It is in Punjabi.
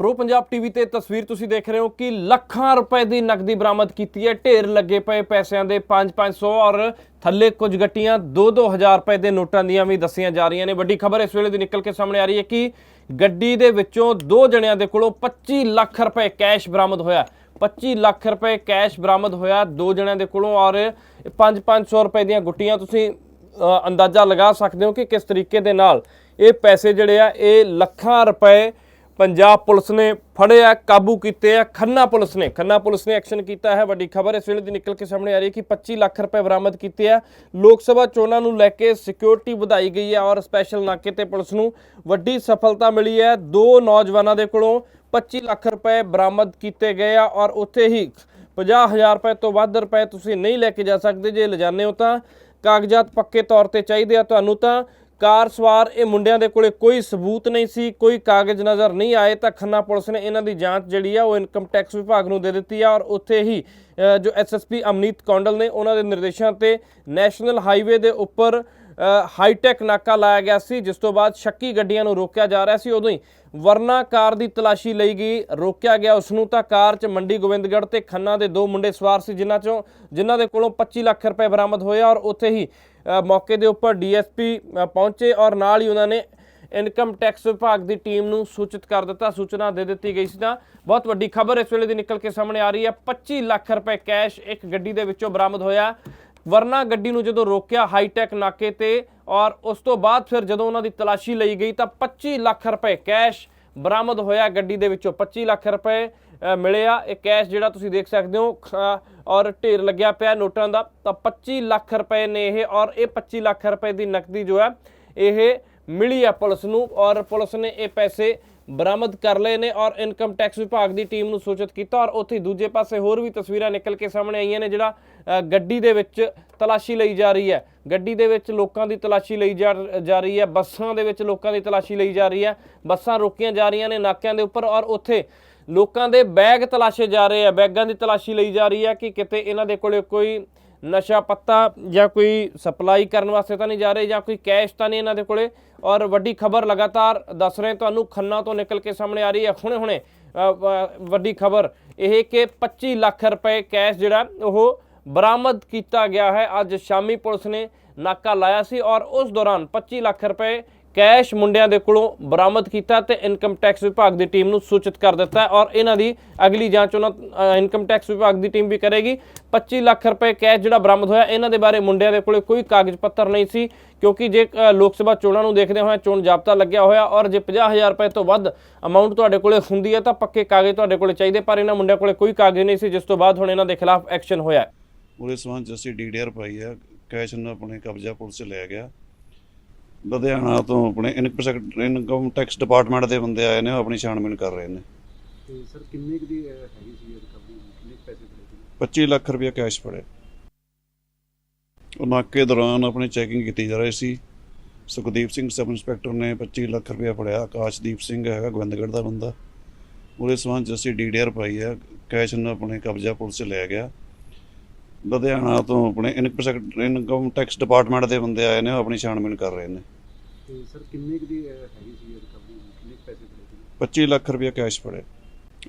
ਪ੍ਰੋ ਪੰਜਾਬ ਟੀਵੀ ਤੇ ਤਸਵੀਰ ਤੁਸੀਂ ਦੇਖ ਰਹੇ ਹੋ ਕਿ ਲੱਖਾਂ ਰੁਪਏ ਦੀ ਨਕਦੀ ਬਰਾਮਦ ਕੀਤੀ ਹੈ। ਢੇਰ ਲੱਗੇ ਪਏ ਪੈਸਿਆਂ ਦੇ 5-500 ਔਰ ਥੱਲੇ ਕੁਝ ਗੱਟੀਆਂ 2-2000 ਰੁਪਏ ਦੇ ਨੋਟਾਂ ਦੀਆਂ ਵੀ ਦੱਸੀਆਂ ਜਾ ਰਹੀਆਂ ਨੇ। ਵੱਡੀ ਖਬਰ ਇਸ ਵੇਲੇ ਦੀ ਨਿਕਲ ਕੇ ਸਾਹਮਣੇ ਆ ਰਹੀ ਹੈ ਕਿ ਗੱਡੀ ਦੇ ਵਿੱਚੋਂ ਦੋ ਜਣਿਆਂ ਦੇ ਕੋਲੋਂ 25 ਲੱਖ ਰੁਪਏ ਕੈਸ਼ ਬਰਾਮਦ ਹੋਇਆ। 25 ਲੱਖ ਰੁਪਏ ਕੈਸ਼ ਬਰਾਮਦ ਹੋਇਆ ਦੋ ਜਣਿਆਂ ਦੇ ਕੋਲੋਂ ਔਰ 5-500 ਰੁਪਏ ਦੀਆਂ ਗੁੱਟੀਆਂ ਤੁਸੀਂ ਅੰਦਾਜ਼ਾ ਲਗਾ ਸਕਦੇ ਹੋ ਕਿ ਕਿਸ ਤਰੀਕੇ ਦੇ ਨਾਲ ਇਹ ਪੈਸੇ ਜਿਹੜੇ ਆ, ਇਹ ਲੱਖਾਂ ਰੁਪਏ ਪੰਜਾਬ ਪੁਲਿਸ ਨੇ ਫੜਿਆ, ਕਾਬੂ ਕੀਤੇ ਆ। ਖੰਨਾ ਪੁਲਿਸ ਨੇ, ਖੰਨਾ ਪੁਲਿਸ ਨੇ ਐਕਸ਼ਨ ਕੀਤਾ ਹੈ। ਵੱਡੀ ਖਬਰ ਇਸ ਵੇਲੇ ਦੀ ਨਿਕਲ ਕੇ ਸਾਹਮਣੇ ਆ ਰਹੀ ਹੈ ਕਿ 25 ਲੱਖ ਰੁਪਏ ਬਰਾਮਦ ਕੀਤੇ ਆ। ਲੋਕ ਸਭਾ ਚੋਣਾਂ ਨੂੰ ਲੈ ਕੇ ਸਿਕਿਉਰਿਟੀ ਵਧਾਈ ਗਈ ਹੈ ਔਰ ਸਪੈਸ਼ਲ ਨਾਕੇ ਤੇ ਪੁਲਿਸ ਨੂੰ ਵੱਡੀ ਸਫਲਤਾ ਮਿਲੀ ਹੈ। ਦੋ ਨੌਜਵਾਨਾਂ ਦੇ ਕੋਲੋਂ 25 ਲੱਖ ਰੁਪਏ ਬਰਾਮਦ ਕੀਤੇ ਗਏ ਆ ਔਰ ਉੱਥੇ ਹੀ 50000 ਰੁਪਏ ਤੋਂ ਵੱਧ ਰੁਪਏ ਤੁਸੀਂ ਨਹੀਂ ਲੈ ਕੇ ਜਾ ਸਕਦੇ। ਜੇ ਲਿਜਾਣੇ ਹੋ ਤਾਂ ਕਾਗਜ਼ਾਤ ਪੱਕੇ ਤੌਰ ਤੇ ਚਾਹੀਦੇ ਆ। ਤੁਹਾਨੂੰ ਤਾਂ ਕਾਰ ਸਵਾਰ ਇਹ ਮੁੰਡਿਆਂ ਦੇ ਕੋਲੇ ਕੋਈ ਸਬੂਤ ਨਹੀਂ ਸੀ ਕੋਈ ਕਾਗਜ਼ ਨਜ਼ਰ ਨਹੀਂ ਆਏ ਤਾਂ ਖੰਨਾ ਪੁਲਿਸ ਨੇ ਇਹਨਾਂ ਦੀ ਜਾਂਚ ਜਿਹੜੀ ਆ ਉਹ ਇਨਕਮ ਟੈਕਸ ਵਿਭਾਗ ਨੂੰ ਦੇ ਦਿੱਤੀ ਆ ਔਰ ਉੱਥੇ ਹੀ ਅ, ਜੋ ਐਸਐਸਪੀ ਅਮਨੀਤ ਕੌਂਡਲ ਨੇ ਉਹਨਾਂ ਦੇ ਨਿਰਦੇਸ਼ਾਂ ਤੇ ਨੈਸ਼ਨਲ ਹਾਈਵੇ ਦੇ ਉੱਪਰ ਹਾਈਟੈਕ ਨਾਕਾ ਲਾਇਆ ਗਿਆ ਸੀ ਜਿਸ ਤੋਂ ਬਾਅਦ ਸ਼ੱਕੀ ਗੱਡੀਆਂ ਨੂੰ ਰੋਕਿਆ ਜਾ ਰਿਹਾ ਸੀ ਉਦੋਂ ਹੀ ਵਰਨਾ ਕਾਰ ਦੀ ਤਲਾਸ਼ੀ ਲਈ ਗਈ ਰੋਕਿਆ ਗਿਆ ਉਸ ਨੂੰ ਤਾਂ ਕਾਰ 'ਚ ਮੰਡੀ ਗੋਬਿੰਦਗੜ੍ਹ ਤੇ ਖੰਨਾ ਦੇ ਦੋ ਮੁੰਡੇ ਸਵਾਰ ਸੀ ਜਿਨ੍ਹਾਂ 'ਚੋਂ ਜਿਨ੍ਹਾਂ ਦੇ ਕੋਲੋਂ 25 ਲੱਖ ਰੁਪਏ ਬਰਾਮਦ ਹੋਏ ਔਰ ਉੱਥੇ ਹੀ ਮੌਕੇ ਦੇ ਉੱਪਰ ਡੀਐਸਪੀ ਪਹੁੰਚੇ ਔਰ ਨਾਲ ਹੀ ਉਹਨਾਂ ਨੇ ਇਨਕਮ ਟੈਕਸ ਵਿਭਾਗ ਦੀ ਟੀਮ ਨੂੰ ਸੂਚਿਤ ਕਰ ਦਿੱਤਾ, ਸੂਚਨਾ ਦੇ ਦਿੱਤੀ ਗਈ ਸੀ ਤਾਂ ਬਹੁਤ ਵੱਡੀ ਖਬਰ ਇਸ ਵੇਲੇ ਦੀ ਨਿਕਲ ਕੇ ਸਾਹਮਣੇ ਆ ਰਹੀ ਹੈ। 25 ਲੱਖ ਰੁਪਏ ਕੈਸ਼ ਇੱਕ ਗੱਡੀ ਦੇ ਵਿੱਚੋਂ ਬਰਾਮਦ ਹੋਇਆ। ਵਰਨਾ ਗੱਡੀ ਨੂੰ ਜਦੋਂ ਰੋਕਿਆ ਹਾਈਟੈਕ ਨਾਕੇ ਤੇ ਔਰ ਉਸ ਤੋਂ ਬਾਅਦ ਫਿਰ ਜਦੋਂ ਉਹਨਾਂ ਦੀ ਤਲਾਸ਼ੀ ਲਈ ਗਈ ਤਾਂ 25 ਲੱਖ ਰੁਪਏ ਕੈਸ਼ ਬਰਾਮਦ ਹੋਇਆ। ਗੱਡੀ ਦੇ ਵਿੱਚੋਂ 25 ਲੱਖ ਰੁਪਏ ਅ, ਮਿਲੇ ਆ ਇਹ ਕੈਸ਼ ਜਿਹੜਾ ਤੁਸੀਂ ਦੇਖ ਸਕਦੇ ਹੋ ਖ- ਔਰ ਢੇਰ ਲੱਗਿਆ ਪਿਆ ਨੋਟਾਂ ਦਾ। ਤਾਂ 25 ਲੱਖ ਰੁਪਏ ਨੇ ਇਹ ਔਰ ਇਹ 25 ਲੱਖ ਰੁਪਏ ਦੀ ਨਕਦੀ ਜੋ ਹੈ ਇਹ ਮਿਲੀ ਆ ਪੁਲਿਸ ਨੂੰ ਔਰ ਪੁਲਿਸ ਨੇ ਇਹ ਪੈਸੇ ਬਰਾਮਦ ਕਰ ਲਏ ਨੇ ਔਰ ਇਨਕਮ ਟੈਕਸ ਵਿਭਾਗ ਦੀ ਟੀਮ ਨੂੰ ਸੂਚਿਤ ਕੀਤਾ ਔਰ ਉੱਥੇ ਦੂਜੇ ਪਾਸੇ ਹੋਰ ਵੀ ਤਸਵੀਰਾਂ ਨਿਕਲ ਕੇ ਸਾਹਮਣੇ ਆਈਆਂ ਨੇ ਜਿਹੜਾ ਗੱਡੀ ਦੇ ਵਿੱਚ ਤਲਾਸ਼ੀ ਲਈ ਜਾ ਰਹੀ ਹੈ। ਗੱਡੀ ਦੇ ਵਿੱਚ ਲੋਕਾਂ ਦੀ ਤਲਾਸ਼ੀ ਲਈ ਜਾ ਜਾ ਰਹੀ ਹੈ, ਬੱਸਾਂ ਦੇ ਵਿੱਚ ਲੋਕਾਂ ਦੀ ਤਲਾਸ਼ੀ ਲਈ ਜਾ ਰਹੀ ਹੈ। ਬੱਸਾਂ ਰੋਕੀਆਂ ਜਾ ਰਹੀਆਂ ਨੇ ਨਾਕਿਆਂ ਦੇ ਉੱਪਰ ਔਰ ਉੱਥੇ ਲੋਕਾਂ ਦੇ ਬੈਗ ਤਲਾਸ਼ੇ ਜਾ ਰਹੇ ਆ ਬੈਗਾਂ ਦੀ ਤਲਾਸ਼ੀ ਲਈ ਜਾ ਰਹੀ ਹੈ ਕਿ ਕਿਤੇ ਇਹਨਾਂ ਦੇ ਕੋਲੇ ਕੋਈ ਨਸ਼ਾ ਪੱਤਾ ਜਾਂ ਕੋਈ ਸਪਲਾਈ ਕਰਨ ਵਾਸਤੇ ਤਾਂ ਨਹੀਂ ਜਾ ਰਹੇ ਜਾਂ ਕੋਈ ਕੈਸ਼ ਤਾਂ ਨਹੀਂ ਇਹਨਾਂ ਦੇ ਕੋਲੇ। ਔਰ ਵੱਡੀ ਖਬਰ ਲਗਾਤਾਰ ਦੱਸ ਰਹੇ ਤੁਹਾਨੂੰ ਖੰਨਾ ਤੋਂ ਨਿਕਲ ਕੇ ਸਾਹਮਣੇ ਆ ਰਹੀ ਹੈ। ਹੁਣੇ ਹੁਣੇ ਵੱਡੀ ਖਬਰ ਇਹ ਕਿ 25 ਲੱਖ ਰੁਪਏ ਕੈਸ਼ ਜਿਹੜਾ, ਉਹ ਬਰਾਮਦ ਕੀਤਾ ਗਿਆ ਹੈ। ਅੱਜ ਸ਼ਾਮੀ ਪੁਲਿਸ ਨੇ ਨਾਕਾ ਲਾਇਆ ਸੀ ਔਰ ਉਸ ਦੌਰਾਨ 25 ਲੱਖ ਰੁਪਏ ਕੈਸ਼ ਮੁੰਡਿਆਂ ਦੇ ਕੋਲੋਂ ਬਰਾਮਦ ਕੀਤਾ ਤੇ ਇਨਕਮ ਟੈਕਸ ਵਿਭਾਗ ਦੀ ਟੀਮ ਨੂੰ ਸੂਚਿਤ ਕਰ ਦਿੱਤਾ ਔਰ ਇਹਨਾਂ ਦੀ ਅਗਲੀ ਜਾਂਚ ਉਹਨਾਂ ਇਨਕਮ ਟੈਕਸ ਵਿਭਾਗ ਦੀ ਟੀਮ ਵੀ ਕਰੇਗੀ। 25 ਲੱਖ ਰੁਪਏ ਕੈਸ਼ ਜਿਹੜਾ ਬਰਾਮਦ ਹੋਇਆ, ਇਹਨਾਂ ਦੇ ਬਾਰੇ ਮੁੰਡਿਆਂ ਦੇ ਕੋਲੇ ਕੋਈ ਕਾਗਜ਼ ਪੱਤਰ ਨਹੀਂ ਸੀ, ਕਿਉਂਕਿ ਜੇ ਲੋਕ ਸਭਾ ਚੋਣਾਂ ਨੂੰ ਦੇਖਦੇ ਹੋਏ ਚੋਣ ਜਾਬਤਾ ਲੱਗਿਆ ਹੋਇਆ ਔਰ ਜੇ 50000 ਰੁਪਏ ਤੋਂ ਵੱਧ ਅਮਾਉਂਟ ਤੁਹਾਡੇ ਕੋਲੇ ਹੁੰਦੀ ਹੈ ਤਾਂ ਪੱਕੇ ਕਾਗਜ਼ ਤੁਹਾਡੇ ਕੋਲੇ ਚਾਹੀਦੇ, ਪਰ ਇਹਨਾਂ ਮੁੰਡਿਆਂ ਕੋਲੇ ਕੋਈ ਕਾਗਜ਼ ਨਹੀਂ ਸੀ, ਜਿਸ ਤੋਂ ਬਾਅਦ ਹੁਣ ਇਹਨਾਂ ਦੇ ਖਿਲਾਫ ਐਕਸ਼ਨ ਹੋਇਆ ਉਹਦੇ ਸਬੰਧ ਅਸੀਂ ਡੀਡੀਆਰ ਪਾਈ ਆ ਕੈਸ਼ ਨੂੰ ਆਪਣੇ ਕਬਜ਼ਾ ਪੁਲਿਸ ਲੈ ਗਿਆ। ਲੁਧਿਆਣਾ ਤੋਂ ਆਪਣੇ ਇਨਕਮ ਟੈਕਸ ਡਿਪਾਰਟਮੈਂਟ ਦੇ ਬੰਦੇ ਆਏ ਨੇ ਉਹ ਆਪਣੀ ਛਾਣਬੀਣ ਕਰ ਰਹੇ ਨੇ। ਤੇ ਸਰ ਕਿੰਨੇ ਕੁ ਦੀ ਅਹ, ਹੈਗੀ ਸੀ ਰਿਕਵਰੀ ਕਿੰਨੇ ਕੁ ਪੈਸੇ ਫੜੇ ਸੀ 25 ਲੱਖ ਰੁਪਏ ਕੈਸ਼ ਫੜੇ 25 ਲੱਖ ਰੁਪਏ ਕੈਸ਼ ਫੜੇ ਤੇ ਸਰ ਕਿੰਨੇ ਕੁ ਦੀ ਹੈਗੀ ਸੀ ਰਿਕਵਰੀ ਕਿੰਨੇ ਕੁ ਪੈਸੇ ਫੜੇ ਸੀ? 25 ਲੱਖ ਰੁਪਏ ਕੈਸ਼ ਫੜੇ 25 ਲੱਖ ਰੁਪਏ ਕੈਸ਼ ਉਹ ਨਾਕੇ ਦੌਰਾਨ ਆਪਣੀ ਚੈਕਿੰਗ ਕੀਤੀ ਜਾ ਰਹੀ ਸੀ। ਸੁਖਦੀਪ ਸਿੰਘ ਸਬ ਇੰਸਪੈਕਟਰ ਨੇ 25 ਲੱਖ ਰੁਪਏ ਫੜਿਆ। ਆਕਾਸ਼ਦੀਪ ਸਿੰਘ ਹੈਗਾ ਗੋਬਿੰਦਗੜ੍ਹ ਦਾ ਬੰਦਾ। ਉਹਦੇ 'ਚ ਅਸੀਂ ਡੀਡੀਆਰ ਪਾਈ ਆ ਕੈਸ਼ ਨੂੰ ਆਪਣੇ ਕਬਜ਼ਾ ਪੁਲਿਸ ਲੈ ਗਿਆ। ਲੁਧਿਆਣਾ ਤੋਂ ਆਪਣੇ ਇਨਕਮ ਟੈਕਸ ਡਿਪਾਰਟਮੈਂਟ ਦੇ ਬੰਦੇ ਆਏ ਨੇ ਉਹ ਆਪਣੀ ਛਾਣਬੀਣ ਕਰ ਰਹੇ ਨੇ। ਤੇ ਸਰ ਕਿੰਨੇ ਕੁ ਦੀ ਹੈਗੀ ਸੀ ਰਿਕਵਰੀ ਕਿੰਨੇ ਪੈਸੇ ਫੜੇ ਸੀ 25 ਲੱਖ ਰੁਪਏ ਕੈਸ਼ ਫੜੇ